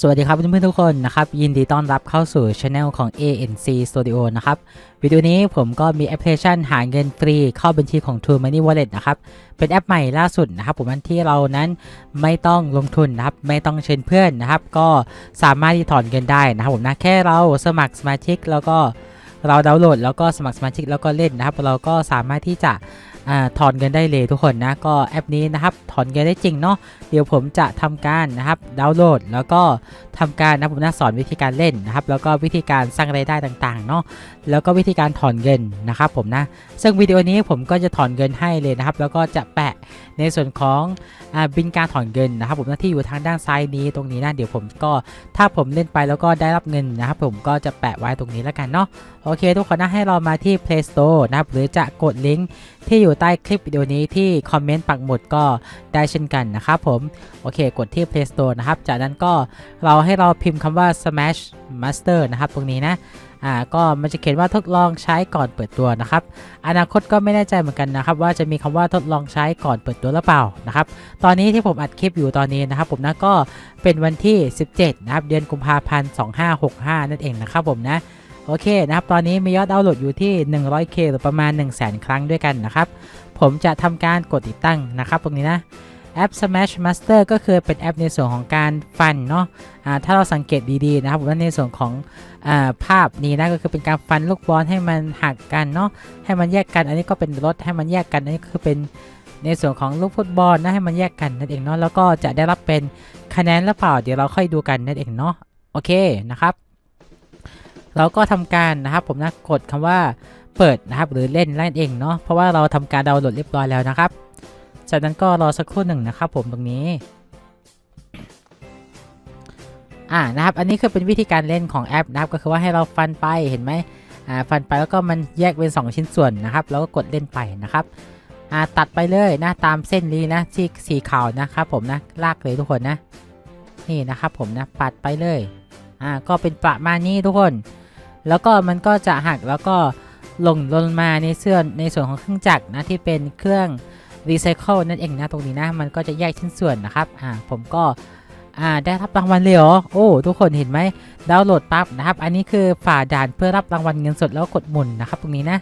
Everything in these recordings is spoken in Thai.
สวัสดีครับเพื่อนๆทุกคนนะครับยินดีต้อนรับเข้าสู่ช anel ของ ANC Studio นะครับวิดีโอนี้ผมก็มีแอปพลิเคชันหาเงินฟรีเข้าบัญชีของ True Money Wallet นะครับเป็นแอปใหม่ล่าสุดนะครับผมที่เรานั้นไม่ต้องลงทุนนะครับไม่ต้องเชิญเพื่อนนะครับ ก็สามารถที่ถอนเงินได้นะครับผมนะแค่เราสมัครสมาชิกแล้วก็เราดาวน์โหลดแล้วก็สมัครสมาชิกแล้วก็เล่นนะครับเราก็สามารถที่จะ อาถอนเงินได้เลยทุกคนนะก็แอปนี้นะครับถอนเงินได้จริงเนาะเดี๋ยวผมจะทำการนะครับดาวน์โหลด แล้วก็ทำการนะผมจะสอนวิธีการเล่นนะครับ แล้วก็วิธีการสร้างรายได้ต่างๆเนาะ แล้วก็วิธีการถอนเงินนะครับผมนะ ซึ่งวิดีโอนี้ผมก็จะถอนเงินให้เลยนะครับ แล้วก็จะแปะในส่วนของอบินการถอนเงินนะครับ ผมนะที่อยู่ทางด้านซ้ายนี้ตรงนี้นะเดี๋ยวผมก็ถ้าผมเล่นไปแล้วก็ได้รับเงินนะครับผมก็จะแปะไว้ตรงนี้แล้วกันเนาะโอเค ทุกคนนะให้เรามาที่ Play Store นะครับหรือจะกดลิงก์ที่อยู่ใต้คลิปวิดีโอนี้ที่คอมเมนต์ปักหมุดก็ได้เช่นกันนะครับผมโอเค กดที่ Play Store นะครับ จากนั้นก็เราให้เราพิมพ์คำว่า Smash Master นะครับตรงนี้นะ อ่าก็มันจะเขียนว่าทดลองใช้ก่อนเปิดตัวนะครับ อนาคตก็ไม่แน่ใจเหมือนกันนะครับว่าจะมีคำว่าทดลองใช้ก่อนเปิดตัวหรือเปล่านะครับตอนนี้ที่ผมอัดคลิปอยู่ตอนนี้นะครับ ผมนะก็เป็นวันที่ 17 นะครับ เดือนกุมภาพันธ์ 2565 นั่นเองนะครับผมนะโอเคนะครับ ตอนนี้มียอดดาวน์โหลดอยู่ที่ 100k หรือประมาณ 1 0 0 0 0แครั้งด้วยกันนะครับ ผมจะทำการกดติดตั้งนะครับ ตรงนี้นะ แอป Smash Master ก็คือเป็นแอปในส่วนของการฟันเนาะะถ้าเราสังเกตดีๆนะครับผมว่าในส่วนของอาภาพนี้นะก็คือเป็นการฟันลูกบอลให้มันหักกันเนาะให้มันแยกกัน อันนี้ก็เป็นรถให้มันแยกกันอันนี้คือเป็นในส่วนของลูกฟุตบอลนะให้มันแยกกันนั่นเองเนาะแล้วก็จะได้รับเป็นคะแนนหรือเปล่าเดี๋ยวเราค่อยดูกันนั่นเองเนาะโอเคนะครับ เราก็ทำการนะครับผมนะกดคำว่าเปิดนะครับหรือเล่นนั่นเองเนาะเพราะว่าเราทำการดาวน์โหลดเรียบร้อยแล้วนะครับ จากนั้นก็รอสักครู่หนึ่งนะครับผมตรงนี้อ่านะครับอันนี้คือเป็นวิธีการเล่นของแอปนะครับก็คือว่าให้เราฟันไปเห็นไหมอ่าฟันไปแล้วก็มันแยกเป็น 2 ชิ้นส่วนนะครับแล้วก็กดเล่นไปนะครับอ่าตัดไปเลยนะตามเส้นนี้นะที่สีขาวนะครับผมนะลากเลยทุกคนนะนี่นะครับผมนะปัดไปเลยอ่าก็เป็นประมาณนี้ทุกคน แล้วก็มันก็จะหักแล้วก็ลงลงมาในเสื้อในส่วนของเครื่องจักรนะที่เป็นเครื่อง รีไซเคิลนั่นเองนะตรงนี้นะมันก็จะแยกชิ้นส่วนนะครับอ่าผมก็อ่าได้รับรางวัลเลยเหรอโอ้ทุกคนเห็นไหมดาวน์โหลดปั๊บนะครับ อันนี้คือฝ่าด่านเพื่อรับรางวัลเงินสดแล้วกดหมุนนะครับ ตรงนี้นะ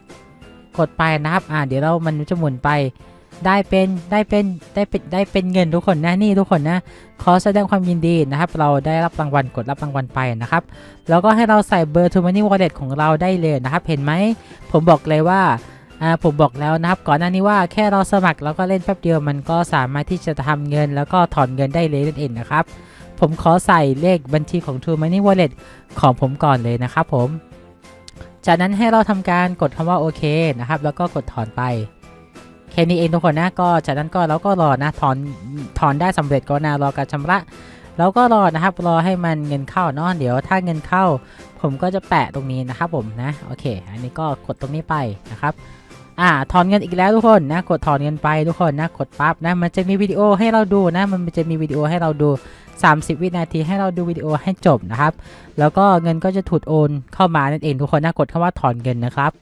กดไปนะครับอ่าเดี๋ยวเรามันจะหมุนไปได้เป็นได้เป็นได้เป็นได้เป็นเงินทุกคนนะนี่ทุกคนนะขอแสดงความยินดีนะครับ เราได้รับรางวัลกดรับรางวัลไปนะครับ แล้วก็ให้เราใส่เบอร์ t o Money Wallet ของเราได้เลยนะครับ เห็นไหมผมบอกเลยว่า อ่าผมบอกแล้วนะครับก่อนหน้านี้ว่าแค่เราสมัครแล้วก็เล่นแป๊บเดียวมันก็สามารถที่จะทำเงิน แล้วก็ถอนเงินได้เลยนั่นเองนะครับ ผมขอใส่เลขบัญชีของ True Money Wallet ของผมก่อนเลยนะครับผม จากนั้นให้เราทำการกดคำว่าโอเคนะครับ แล้วก็กดถอนไปแค่นี้เองทุกคนนะก็จากนั้นก็เราก็รอนะถอนถอนได้สำเร็จก็นะรอการชำระแล้วก็รอนะครับรอให้มันเงินเข้าเนาะเดี๋ยวถ้าเงินเข้า ผมก็จะแปะตรงนี้นะครับผมนะโอเค อันนี้ก็กดตรงนี้ไปนะครับ อ่าถอนเงินอีกแล้วทุกคนนะกดถอนเงินไปทุกคนนะกดปั๊บนะมันจะมีวิดีโอให้เราดูนะมันจะมีวิดีโอให้เราดู 30 วินาทีให้เราดูวิดีโอให้จบนะครับ แล้วก็เงินก็จะถูกโอนเข้ามานั่นเองทุกคนนะกดคำว่าถอนเงินนะครับ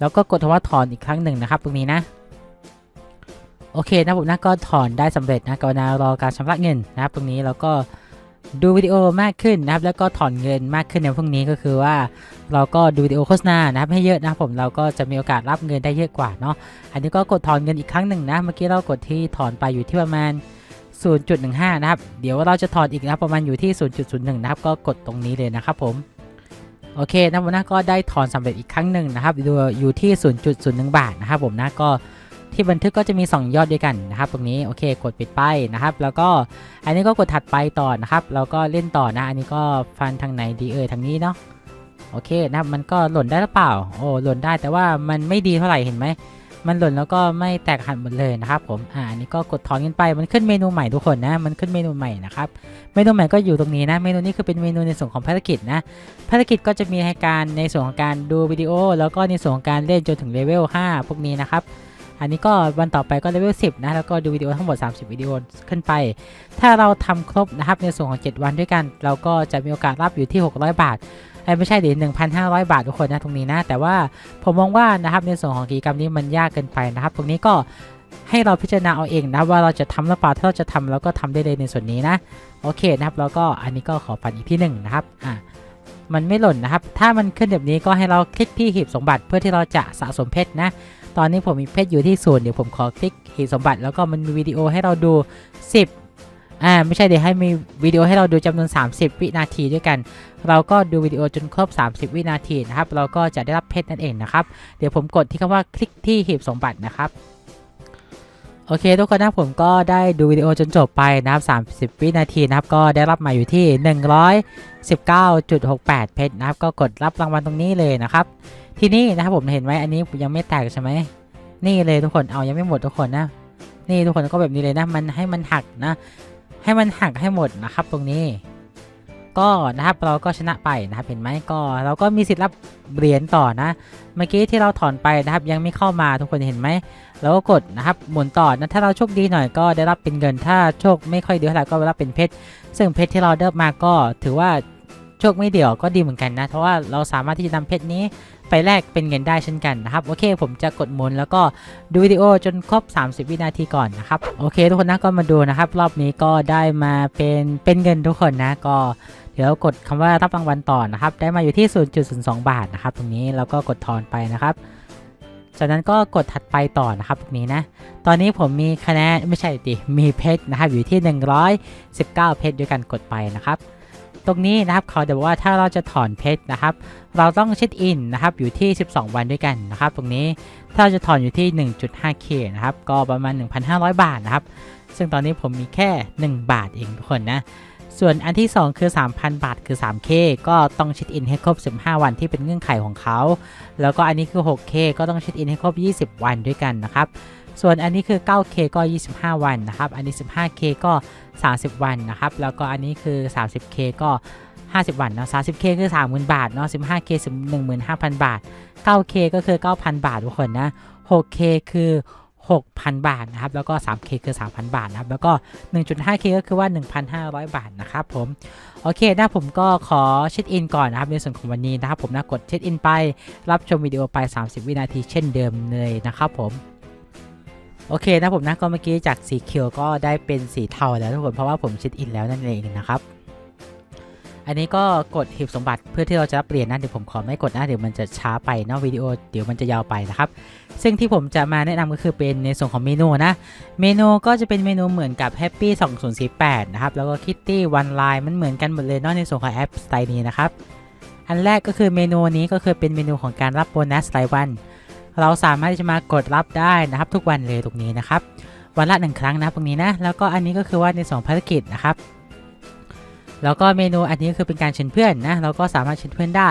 แล้วก็กดคำว่าถอนอีกครั้งหนึ่งนะครับตรงนี้นะโอเคนะผมนะก็ถอนได้สำเร็จนะกรุณารอการชำระเงินนะครับตรงนี้แล้วก็ ดูวิดีโอมากขึ้นนะครับ แล้วก็ถอนเงินมากขึ้นในพวกนี้ก็คือว่า เราก็ดูวิดีโอโฆษณานะครับให้เยอะนะครับผมเราก็จะมีโอกาสรับเงินได้เยอะกว่าเนาะอันนี้ก็กดถอนเงินอีกครั้งหนึ่งนะเมื่อกี้เรากดที่ถอนไปอยู่ที่ประมาณ 0.15 นะครับ เดี๋ยวเราจะถอนอีกนะรประมาณอยู่ที่ 0.01 นะครับ ก็กดตรงนี้เลยนะครับผมโอเคนะผมนะก็ได้ถอนสำเร็จอีกครั้งหนึ่งนะครับดูอยู่ที่ 0.01 บาทนะครับผมนะก็ ที่บันทึกก็จะมี 2 ยอดด้วยกันนะครับตรงนี้โอเคกดปิดไปนะครับ แล้วก็อันนี้ก็กดถัดไปต่อนะครับแล้วก็เล่นต่อนะ อันนี้ก็ฟันทางไหนดีเอ่ยทางนี้เนาะโอเคนะครับมันก็หล่นได้หรือเปล่าโอ้หล่นได้แต่ว่ามันไม่ดีเท่าไหร่เห็นไหมมันหล่นแล้วก็ไม่แตกหักหมดเลยนะครับผมอ่าอันนี้ก็กดถอนกันไปมันขึ้นเมนูใหม่ทุกคนนะ มันขึ้นเมนูใหม่นะครับเมนูใหม่ก็อยู่ตรงนี้นะ เมนูนี้คือเป็นเมนูในส่วนของภารกิจนะภารกิจก็จะมีให้การในส่วนของการดูวิดีโอ แล้วก็ในส่วนของการเล่นจนถึงเลเวล5พวกนี้นะครับ อันนี้ก็วันต่อไปก็เลเวล10 นะ แล้วก็ดูวิดีโอทั้งหมด 30 วิดีโอขึ้นไป ถ้าเราทำครบนะครับในส่วนของ 7 วันด้วยกัน เราก็จะมีโอกาสรับอยู่ที่ 600 บาทไม่ใช่ดิ1,500 บาททุกคนนะตรงนี้นะ แต่ว่าผมมองว่านะครับในส่วนของกิจกรรมนี้มันยากเกินไปนะครับ ตรงนี้ก็ให้เราพิจารณาเอาเองนะว่าเราจะทำหรือเปล่าถ้าเราจะทำเราก็ทำได้เลยในส่วนนี้นะ โอเคนะครับ แล้วก็อันนี้ก็ขอฟันอีกที่หนึ่งนะครับอะมันไม่หล่นนะครับ ถ้ามันขึ้นแบบนี้ก็ให้เราคลิกที่หีบสมบัติเพื่อที่เราจะสะสมเพชรนะ ตอนนี้ผมมีเพชรอยู่ที่ศูนย์เดี๋ยวผมขอคลิกหีบสมบัติ แล้วก็มันมีวิดีโอให้เราดู 10อ่าไม่ใช่เดี๋ยวให้มีวิดีโอให้เราดูจำนวน 30 วินาทีด้วยกัน เราก็ดูวิดีโอจนครบ 30 วินาทีนะครับ เราก็จะได้รับเพชรนั่นเองนะครับ เดี๋ยวผมกดที่คำว่าคลิกที่หีบสมบัตินะครับโอเคทุกคนนะผมก็ได้ดูวิดีโอจนจบไปนะครับ30 วินาทีนะครับก็ได้รับมาอยู่ที่ 119.68 เพชรนะครับ ก็กดรับรางวัลตรงนี้เลยนะครับ ทีนี้นะครับผมเห็นไหมอันนี้ยังไม่แตกใช่ไหมนี่เลยทุกคนเอายังไม่หมดทุกคนนะ นี่ทุกคนก็แบบนี้เลยนะ มันให้มันหักนะ ให้มันหักให้หมดนะครับ ตรงนี้ ก็นะครับเราก็ชนะไปนะครับเห็นไหมก็ เราก็มีสิทธิ์รับเหรียญต่อนะ เมื่อกี้ที่เราถอนไปนะครับ ยังไม่เข้ามาทุกคนเห็นไหมแล้วก็กดนะครับหมุนต่อนะถ้าเราโชคดีหน่อยก็ได้รับเป็นเงิน ถ้าโชคไม่ค่อยดีเท่าไหร่ก็ได้รับเป็นเพชรซึ่งเพชรที่เราได้มาก็ถือว่า โชคไม่เดี่ยวก็ดีเหมือนกันนะ เพราะว่าเราสามารถที่จะนำเพชรนี้ไปแลกเป็นเงินได้เช่นกันนะครับ โอเค ผมจะกดหมุนแล้วก็ดูวิดีโอจนครบ 30 วินาทีก่อนนะครับ โอเค ทุกคนนะก็มาดูนะครับ รอบนี้ก็ได้มาเป็นเป็นเงินทุกคนนะก็เดี๋ยวกดคำว่ารับรางวัลต่อนะครับ ได้มาอยู่ที่ 0.02 บาทนะครับ ตรงนี้แล้วก็กดถอนไปนะครับ จากนั้นก็กดถัดไปต่อนะครับตรงนี้นะ ตอนนี้ผมมีคะแนนไม่ใช่ดิมีเพชรนะครับอยู่ที่ 119 เพชรด้วยกันกดไปนะครับ ตรงนี้นะครับเขาจะบอกว่าถ้าเราจะถอนเพชรนะครับ เราต้องเช็คอินนะครับอยู่ที่ 12 วันด้วยกันนะครับ ตรงนี้ถ้าเราจะถอนอยู่ที่ 1.5k นะครับก็ประมาณ 1,500 บาทนะครับ ซึ่งตอนนี้ผมมีแค่ 1 บาทเองทุกคนนะ ส่วนอันที่ 2 คือ 3,000 บาท คือ 3k ก็ต้องเช็คอินให้ครบ 15 วันที่เป็นเงื่อนไขของเขา แล้วก็อันนี้คือ 6k ก็ต้องเช็คอินให้ครบ 20 วันด้วยกันนะครับ ส่วนอันนี้คือ 9k ก็ 25 วันนะครับ อันนี้ 15k ก็ 30 วันนะครับ แล้วก็อันนี้คือ 30k ก็ 50 วันเนาะ 30k คือ 30,000 บาทเนาะ 15k คือ15,000 บาท 9k ก็คือ 9,000 บาททุกคนนะ 6k คือ 6,000 บาทนะครับ แล้วก็ 3k คือ 3,000 บาทนะครับ แล้วก็ 1.5k ก็คือว่า 1,500 บาทนะครับผม โอเคนะผมก็ขอเช็คอินก่อนนะครับ ในส่วนของวันนี้นะครับผมนะกดเช็คอินไปรับชมวิดีโอไป 30 วินาทีเช่นเดิมเลยนะครับผมโอเคนะผมนะก็เมื่อกี้จากสีเขียวก็ได้เป็นสีเทาแล้วทุกคนเพราะว่าผมเช็คอินแล้วนั่นเองนะครับ อันนี้ก็กดหีบสมบัติเพื่อที่เราจะเปลี่ยนนะเดี๋ยวผมขอไม่กดนะเดี๋ยวมันจะช้าไปเนาะวิดีโอเดี๋ยวมันจะยาวไปนะครับ ซึ่งที่ผมจะมาแนะนำก็คือเป็นในส่วนของเมนูนะ เมนูก็จะเป็นเมนูเหมือนกับ Happy 2048นะครับ แล้วก็ Kitty One Line มันเหมือนกันหมดเลยเนาะในส่วนของแอปสไตล์นี้นะครับ อันแรกก็คือเมนูนี้ก็คือเป็นเมนูของการรับโบนัสรายวัน เราสามารถที่จะมากดรับได้นะครับ ทุกวันเลยตรงนี้นะครับ วันละหนึ่งครั้งนะตรงนี้นะ แล้วก็อันนี้ก็คือว่าในส่วนของภารกิจนะครับ แล้วก็เมนูอันนี้คือเป็นการเชิญเพื่อนนะเราก็สามารถเชิญเพื่อนได้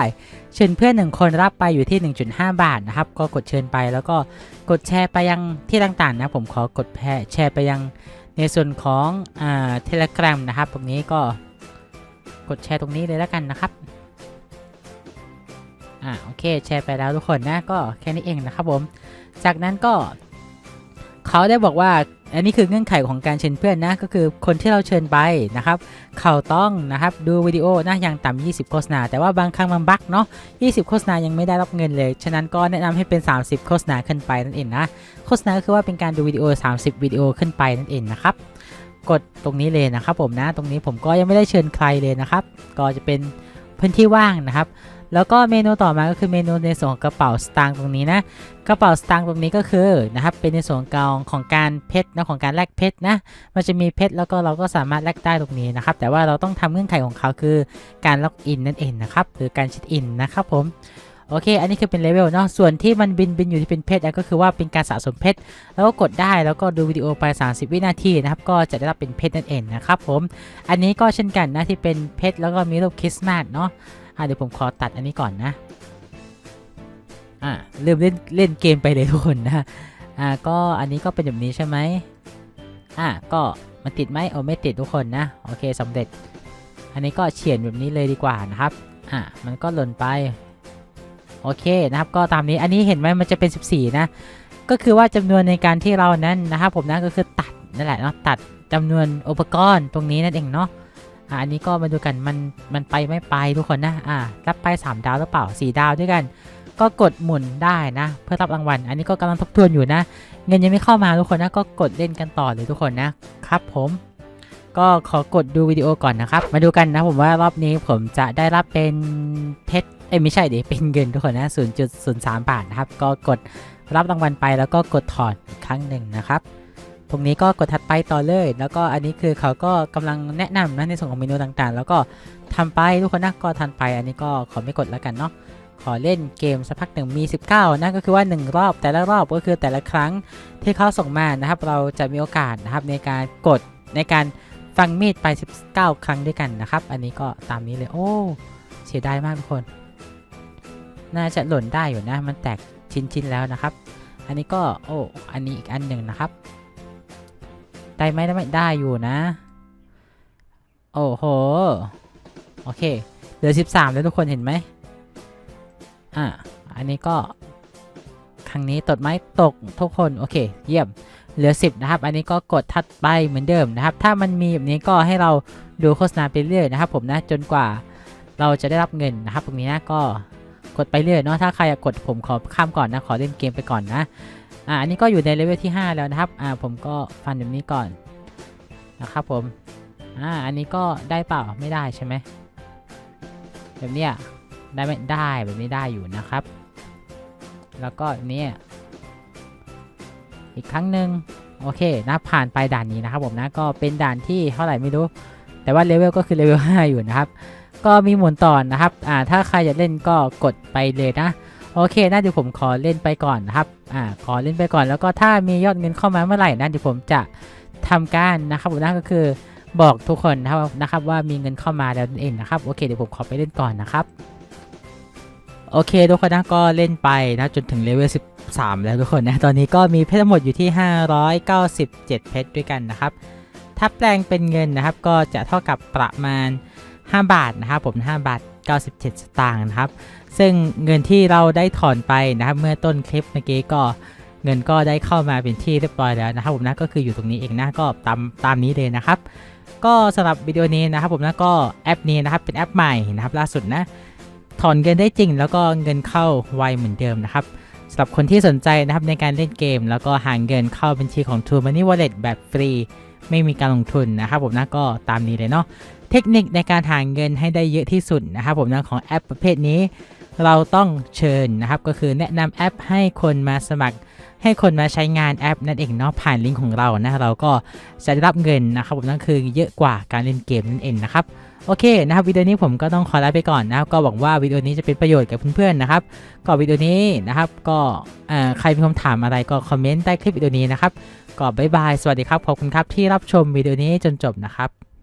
เชิญเพื่อนหนึ่งคนรับไปอยู่ที่ 1.5 บาทนะครับ ก็กดเชิญไปแล้วก็กดแชร์ไปยังที่ต่างๆนะผมขอกดแพร่แชร์ไปยังในส่วนของอ่าเทเลกรามนะครับ ตรงนี้ก็กดแชร์ตรงนี้เลยแล้วกันนะครับอ่าโอเคแชร์ไปแล้วทุกคนนะก็แค่นี้เองนะครับผม จากนั้นก็เขาได้บอกว่า อันนี้คือเงื่อนไขของการเชิญเพื่อนนะ ก็คือคนที่เราเชิญไปนะครับ เขาต้องนะครับดูวิดีโอนะอย่างต่ำ20 โฆษณา แต่ว่าบางครั้งมันบั๊กเนาะ20 โฆษณายังไม่ได้รับเงินเลย ฉะนั้นก็แนะนำให้เป็น 30 โฆษณาขึ้นไปนั่นเองนะ โฆษณาคือว่าเป็นการดูวิดีโอ 30 วิดีโอขึ้นไปนั่นเองนะครับ กดตรงนี้เลยนะครับผมนะ ตรงนี้ผมก็ยังไม่ได้เชิญใครเลยนะครับ ก็จะเป็นพื้นที่ว่างนะครับ แล้วก็เมนูต่อมาก็คือเมนูในส่วนของกระเป๋าสตางค์ตรงนี้นะ กระเป๋าสตางค์ตรงนี้ก็คือนะครับเป็นในส่วนกลางของการเพชรนะของการแลกเพชรนะ มันจะมีเพชรแล้วก็เราก็สามารถแลกได้ตรงนี้นะครับ แต่ว่าเราต้องทำเงื่อนไขของเขาคือการล็อกอินนั่นเองนะครับหรือการช็คอินนะครับผมโอเค อันนี้คือเป็นเลเวลเนาะ ส่วนที่มันบินบินอยู่ที่เป็นเพชรก็คือว่าเป็นการสะสมเพชร แล้วก็กดได้แล้วก็ดูวิดีโอไป 30 วินาทีนะครับ ก็จะได้รับเป็นเพชรนั่นเองนะครับผม อันนี้ก็เช่นกันนะที่เป็นเพชรแล้วก็มีรูปคริสต์มาสเนาะ อะเดี๋ยวผมขอตัดอันนี้ก่อนนะอะเริ่มเล่นเล่นเกมไปเลยทุกคนนะอ่าก็อันนี้ก็เป็นแบบนี้ใช่ไหมอะก็มันติดไหมเอาไม่ติดทุกคนนะโอเคสำเร็จ อันนี้ก็เฉียนแบบนี้เลยดีกว่านะครับอะมันก็หล่นไปโอเคนะครับก็ตามนี้อันนี้เห็นไหมมันจะเป็น 14 นะ ก็คือว่าจำนวนในการที่เรานั้นนะครับผมนะก็คือตัดนั่นแหละเนาะตัดจำนวนอุปกรณ์ตรงนี้นั่นเองเนาะ อะอันนี้ก็มาดูกันมันมันไปไม่ไปทุกคนนะอะรับไป 3 ดาวหรือเปล่า 4 ดาวด้วยกัน ก็กดหมุนได้นะ เพื่อรับรางวัล อันนี้ก็กำลังทบทวนอยู่นะ เงินยังไม่เข้ามาทุกคนนะก็กดเล่นกันต่อเลยทุกคนนะครับผมก็ขอกดดูวิดีโอก่อนนะครับ มาดูกันนะผมว่ารอบนี้ผมจะได้รับเป็นเพชรเอ้ไม่ใช่เดิเป็นเงินทุกคนนะ 0.03 บาทนะครับ ก็กดรับรางวัลไปแล้วก็กดถอดอีกครั้งหนึ่งนะครับ ตรงนี้ก็กดถัดไปต่อเลย แล้วก็อันนี้คือเขาก็กำลังแนะนำนะในส่วนของเมนูต่างๆ แล้วก็ทำไปทุกคนนะก็ทันไป อันนี้ก็ขอไม่กดแล้วกันเนาะขอเล่นเกมสักพักหนึ่งมี 19นั่นก็คือว่า 1 รอบแต่ละรอบก็คือแต่ละครั้งที่เขาส่งมานะครับ เราจะมีโอกาสนะครับในการกดในการฟังมีดไป 19 ครั้งด้วยกันนะครับ อันนี้ก็ตามนี้เลยโอ้เสียดายมากทุกคน น่าจะหล่นได้อยู่นะ มันแตกชิ้นๆแล้วนะครับ อันนี้ก็โอ้อันนี้อีกอันหนึ่งนะครับ ได้ไหมได้ไหมได้อยู่นะ โอ้โห โอเค เหลือ 13 แล้วทุกคนเห็นไหมอะอันนี้ก็ครั้งนี้ตดไม้ตกทุกคนโอเค เยี่ยมเหลือ 10 นะครับ อันนี้ก็กดทัดไปเหมือนเดิมนะครับ ถ้ามันมีแบบนี้ก็ให้เราดูโฆษณาไปเรื่อยนะครับ ผมนะจนกว่าเราจะได้รับเงินนะครับ ตรงนี้นะก็กดไปเรื่อยเนาะถ้าใครอยากกดผมขอข้ามก่อนนะขอเล่นเกมไปก่อนนะ อ่าอันนี้ก็อยู่ในเลเวลที่ 5 แล้วนะครับอ่าผมก็ฟันแบบนี้ก่อนนะครับผมอ่าอันนี้ก็ได้เปล่าไม่ได้ใช่ไหมแบบเนี้ยได้ไหมได้แบบนี้ได้อยู่นะครับ แล้วก็เนี่ยอีกครั้งหนึ่งโอเคนะผ่านไปด่านนี้นะครับผมนะก็เป็นด่านที่เท่าไหร่ไม่รู้ แต่ว่าเลเวลก็คือเลเวล5อยู่นะครับ ก็มีหมุนต่อนะครับอ่าถ้าใครอยากเล่นก็กดไปเลยนะ โอเคนะเดี๋ยวผมขอเล่นไปก่อนนะครับอ่าขอเล่นไปก่อนแล้วก็ถ้ามียอดเงินเข้ามาเมื่อไหร่นะเดี๋ยวผมจะทำการนะครับผมนะก็คือบอกทุกคนนะครับนะครับว่ามีเงินเข้ามาแล้วนั่นเองนะครับโอเคเดี๋ยวผมขอไปเล่นก่อนนะครับโอเคทุกคนนะก็เล่นไปนะจนถึงเลเวล13 แล้วทุกคนนะตอนนี้ก็มีเพชรทั้งหมดอยู่ที่ 597 เพชรด้วยกันนะครับถ้าแปลงเป็นเงินนะครับก็จะเท่ากับประมาณ 5 บาทนะครับผม5บาท 97 สตางค์นะครับ ซึ่งเงินที่เราได้ถอนไปนะครับ เมื่อต้นคลิปเมื่อกี้ก็เงินก็ได้เข้ามาเป็นที่เรียบร้อยแล้วนะครับผมนะก็คืออยู่ตรงนี้เองนะก็ตามตามนี้เลยนะครับ ก็สำหรับวิดีโอนี้นะครับผมนะก็แอปนี้นะครับเป็นแอปใหม่นะครับ ล่าสุดนะถอนเงินได้จริง แล้วก็เงินเข้าไวเหมือนเดิมนะครับสำหรับคนที่สนใจนะครับในการเล่นเกม แล้วก็หางเงินเข้าบัญชีของ True Money Wallet แบบฟรี ไม่มีการลงทุนนะครับผมนะก็ตามนี้เลยเนาะเทคนิคในการหาเงินให้ได้เยอะที่สุดนะครับผมนะของแอปประเภทนี้ เราต้องเชิญนะครับ ก็คือแนะนำแอปให้คนมาสมัคร ให้คนมาใช้งานแอปนั่นเองเนาะผ่านลิงก์ของเรานะเราก็จะได้รับเงินนะครับผมนั่นคือเยอะกว่าการเล่นเกมนั่นเองนะครับโอเคนะครับวิดีโอนี้ผมก็ต้องขอลาไปก่อนนะครับ ก็หวังว่าวิดีโอนี้จะเป็นประโยชน์กับเพื่อนๆนะครับก็วิดีโอนี้นะครับก็ใครมีคำถามอะไรก็คอมเมนต์ใต้คลิปวิดีโอนี้นะครับก็บายบาย สวัสดีครับ ขอบคุณครับที่รับชมวิดีโอนี้จนจบนะครับ